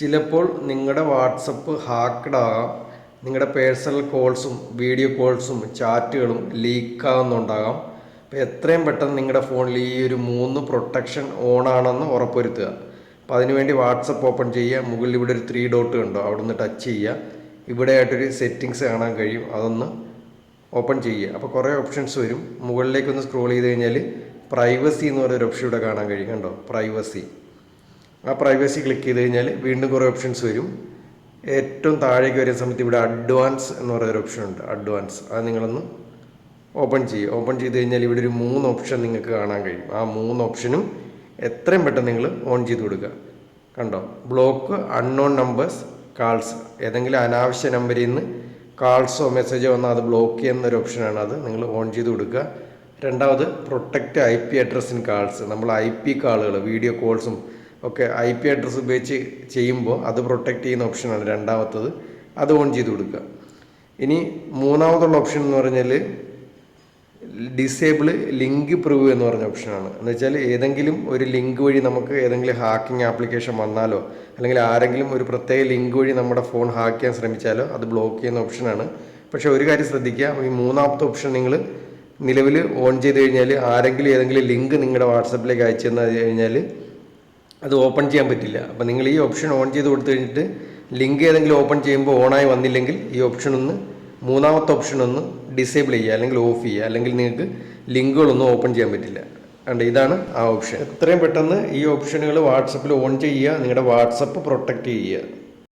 ചിലപ്പോൾ നിങ്ങളുടെ WhatsApp hacked ആകാം നിങ്ങളുടെ പേഴ്സണൽ കോൾസും വീഡിയോ കോൾസും ചാറ്റുകളും ലീക്ക് ആകുന്നുണ്ടാകാം അപ്പോൾ എത്രയും പെട്ടെന്ന് നിങ്ങളുടെ ഫോണിൽ ഈ ഒരു മൂന്ന് പ്രൊട്ടക്ഷൻ ഓൺ ആണെന്ന് ഉറപ്പുവരുത്തുക അപ്പോൾ അതിനുവേണ്ടി വാട്സപ്പ് ഓപ്പൺ ചെയ്യുക. മുകളിൽ ഇവിടെ ഒരു ത്രീ ഡോട്ട് കണ്ടോ? അവിടെ നിന്ന് ടച്ച് ചെയ്യുക. ഇവിടെ ആയിട്ടൊരു സെറ്റിങ്സ് കാണാൻ കഴിയും. അതൊന്ന് ഓപ്പൺ ചെയ്യുക. അപ്പോൾ കുറേ ഓപ്ഷൻസ് വരും. മുകളിലേക്കൊന്ന് സ്ക്രോൾ ചെയ്ത് കഴിഞ്ഞാൽ പ്രൈവസി എന്ന് പറയുന്ന ഒരു ഓപ്ഷൻ ഇവിടെ കാണാൻ കഴിയും. കണ്ടോ? പ്രൈവസി. ആ പ്രൈവസി ക്ലിക്ക് ചെയ്ത് കഴിഞ്ഞാൽ വീണ്ടും കുറേ ഓപ്ഷൻസ് വരും. ഏറ്റവും താഴേക്ക് വരുന്ന സമയത്ത് ഇവിടെ അഡ്വാൻസ് എന്ന് പറയുന്ന ഓപ്ഷൻ ഉണ്ട്. അഡ്വാൻസ് അത് നിങ്ങളൊന്ന് ഓപ്പൺ ചെയ്യുക ഓപ്പൺ ചെയ്ത് കഴിഞ്ഞാൽ ഇവിടെ ഒരു മൂന്ന് ഓപ്ഷൻ നിങ്ങൾക്ക് കാണാൻ കഴിയും. ആ മൂന്ന് ഓപ്ഷനും എത്രയും പെട്ടെന്ന് നിങ്ങൾ ഓൺ ചെയ്ത് കൊടുക്കുക. കണ്ടോ? ബ്ലോക്ക് അൺനോൺ നമ്പേഴ്സ് കാൾസ് ഏതെങ്കിലും അനാവശ്യ നമ്പറിൽ നിന്ന് കാൾസോ മെസ്സേജോ വന്നാൽ അത് ബ്ലോക്ക് ചെയ്യുന്ന ഒരു ഓപ്ഷനാണ് അത്. നിങ്ങൾ ഓൺ ചെയ്ത് കൊടുക്കുക. രണ്ടാമത് പ്രൊട്ടക്റ്റ് ഐ പി അഡ്രസ്സിൻ കാൾസ് നമ്മൾ ഐ പി കാളുകൾ വീഡിയോ കോൾസും ഒക്കെ ഐ പി അഡ്രസ്സ് ഉപയോഗിച്ച് ചെയ്യുമ്പോൾ അത് പ്രൊട്ടക്റ്റ് ചെയ്യുന്ന ഓപ്ഷനാണ് രണ്ടാമത്തത്. അത് ഓൺ ചെയ്ത് കൊടുക്കുക. ഇനി മൂന്നാമതുള്ള ഓപ്ഷൻ എന്ന് പറഞ്ഞാൽ ഡിസേബിൾ ലിങ്ക് പ്രൂവ് എന്ന് പറഞ്ഞ ഓപ്ഷനാണ് എന്ന് വെച്ചാൽ ഏതെങ്കിലും ഒരു ലിങ്ക് വഴി നമുക്ക് ഏതെങ്കിലും ഹാക്കിംഗ് ആപ്ലിക്കേഷൻ വന്നാലോ അല്ലെങ്കിൽ ആരെങ്കിലും ഒരു പ്രത്യേക ലിങ്ക് വഴി നമ്മുടെ ഫോൺ ഹാക്ക് ചെയ്യാൻ ശ്രമിച്ചാലോ അത് ബ്ലോക്ക് ചെയ്യുന്ന ഓപ്ഷനാണ് പക്ഷേ ഒരു കാര്യം ശ്രദ്ധിക്കുക ഈ മൂന്നാമത്തെ ഓപ്ഷൻ നിങ്ങൾ നിലവിൽ ഓൺ ചെയ്ത് കഴിഞ്ഞാൽ ആരെങ്കിലും ഏതെങ്കിലും ലിങ്ക് നിങ്ങളുടെ വാട്സപ്പിലേക്ക് അയച്ചു തന്നു കഴിഞ്ഞാൽ അത് ഓപ്പൺ ചെയ്യാൻ പറ്റില്ല. അപ്പോൾ നിങ്ങൾ ഈ ഓപ്ഷൻ ഓൺ ചെയ്ത് കൊടുത്തു കഴിഞ്ഞിട്ട് ലിങ്ക് ഏതെങ്കിലും ഓപ്പൺ ചെയ്യുമ്പോൾ ഓണായി വന്നില്ലെങ്കിൽ ഈ ഓപ്ഷൻ ഒന്ന് മൂന്നാമത്തെ ഓപ്ഷൻ ഒന്ന് ഡിസേബിൾ ചെയ്യുക അല്ലെങ്കിൽ ഓഫ് ചെയ്യുക. അല്ലെങ്കിൽ നിങ്ങൾക്ക് ലിങ്കുകളൊന്നും ഓപ്പൺ ചെയ്യാൻ പറ്റില്ല. അണ്ട് ഇതാണ് ആ ഓപ്ഷൻ. എത്രയും പെട്ടെന്ന് ഈ ഓപ്ഷനുകൾ വാട്സപ്പിൽ ഓൺ ചെയ്യുക. നിങ്ങളുടെ വാട്സപ്പ് പ്രൊട്ടക്റ്റ് ചെയ്യുക.